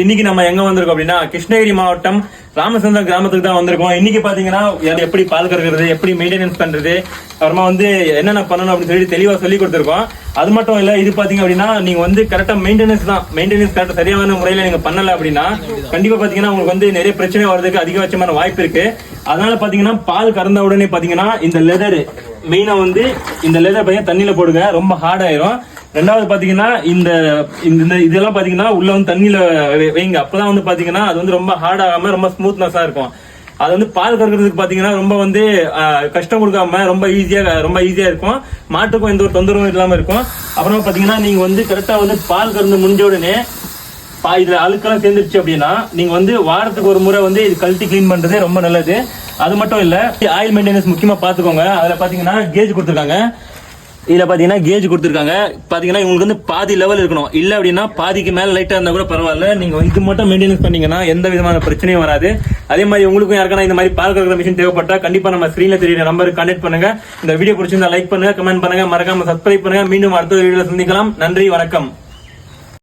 இன்னைக்கு நம்ம எங்க வந்திருக்கோம் அப்படின்னா கிருஷ்ணகிரி மாவட்டம் ராமச்சந்திரம் கிராமத்துக்கு தான் வந்திருக்கோம். இன்னைக்கு பாத்தீங்கன்னா எப்படி பால் கறக்கிறது எப்படி மெயின்டெனன்ஸ் பண்றது அப்புறமா வந்து என்னென்ன பண்ணணும் அப்படின்னு சொல்லி தெளிவா சொல்லி கொடுத்துருக்கோம். அது மட்டும் இல்ல இது பாத்தீங்க அப்படின்னா நீங்க வந்து கரெக்டா மெயின்டெனன்ஸ் தான். மெயின்டெனன்ஸ் கரெக்டா சரியான முறையில நீங்க பண்ணல அப்படின்னா கண்டிப்பா பாத்தீங்கன்னா உங்களுக்கு வந்து நிறைய பிரச்சனை வர்றதுக்கு அதிகபட்சமான வாய்ப்பு இருக்கு. அதனால பாத்தீங்கன்னா பால் கறந்த உடனே பாத்தீங்கன்னா இந்த லெதர் மெயினா வந்து இந்த லெதர் பையன் தண்ணியில போடுங்க. ரொம்ப ஹார்ட் ஆயிரும். ரெண்டாவது பாத்தீங்கன்னா இந்த இந்த இதெல்லாம் பாத்தீங்கன்னா உள்ள வந்து தண்ணியில வைங்க. அப்பதான் வந்து பாத்தீங்கன்னா அது வந்து ரொம்ப ஹார்ட் ஆகாம ரொம்ப ஸ்மூத்னஸா இருக்கும். அது வந்து பால் கறக்கிறதுக்கு பாத்தீங்கன்னா ரொம்ப வந்து கஷ்டம் கொடுக்காம ரொம்ப ஈஸியா ரொம்ப ஈஸியா இருக்கும். மாட்டுக்கும் எந்த ஒரு தொந்தரவும் இல்லாம இருக்கும். அப்புறமா பாத்தீங்கன்னா நீங்க வந்து கரெக்டா வந்து பால் கறந்து முடிஞ்ச உடனே பா இதுல அழுக்கெல்லாம் சேர்ந்துருச்சு அப்படின்னா நீங்க வந்து வாரத்துக்கு ஒரு முறை வந்து இது கழட்டி க்ளீன் பண்றது ரொம்ப நல்லது. அது மட்டும் இல்ல ஆயில் மெயின்டெனன்ஸ் முக்கியமா பாத்துக்கோங்க. அதுல பாத்தீங்கன்னா கேஜ் கொடுத்துருக்காங்க. இதில் பார்த்தீங்கன்னா கேஜ் கொடுத்துருக்காங்க. பார்த்தீங்கன்னா உங்களுக்கு வந்து பாதி லெவல் இருக்கணும். இல்லை அப்படின்னா பாதிக்கு மேலே லைட்டாக இருந்தால் கூட பரவாயில்ல. நீங்கள் இது மட்டும் மெயின்டெனன்ஸ் பண்ணீங்கன்னா எந்த விதமான பிரச்சனையும் வராது. அதே மாதிரி உங்களுக்கும் யாருக்கான இந்த மாதிரி பால் கறக்கிற மிஷின் தேவைப்பட்டால் கண்டிப்பாக நம்ம ஸ்க்ரீனில் தெரியுற நம்பருக்கு கண்டெக்ட் பண்ணுங்க. இந்த வீடியோ பிடிச்சிருந்தா லைக் பண்ணுங்க கமெண்ட் பண்ணுங்க. மறக்காம சப்ஸ்கிரைப் பண்ணுங்க. மீண்டும் அடுத்த வீடியோவில் சந்திக்கலாம். நன்றி வணக்கம்.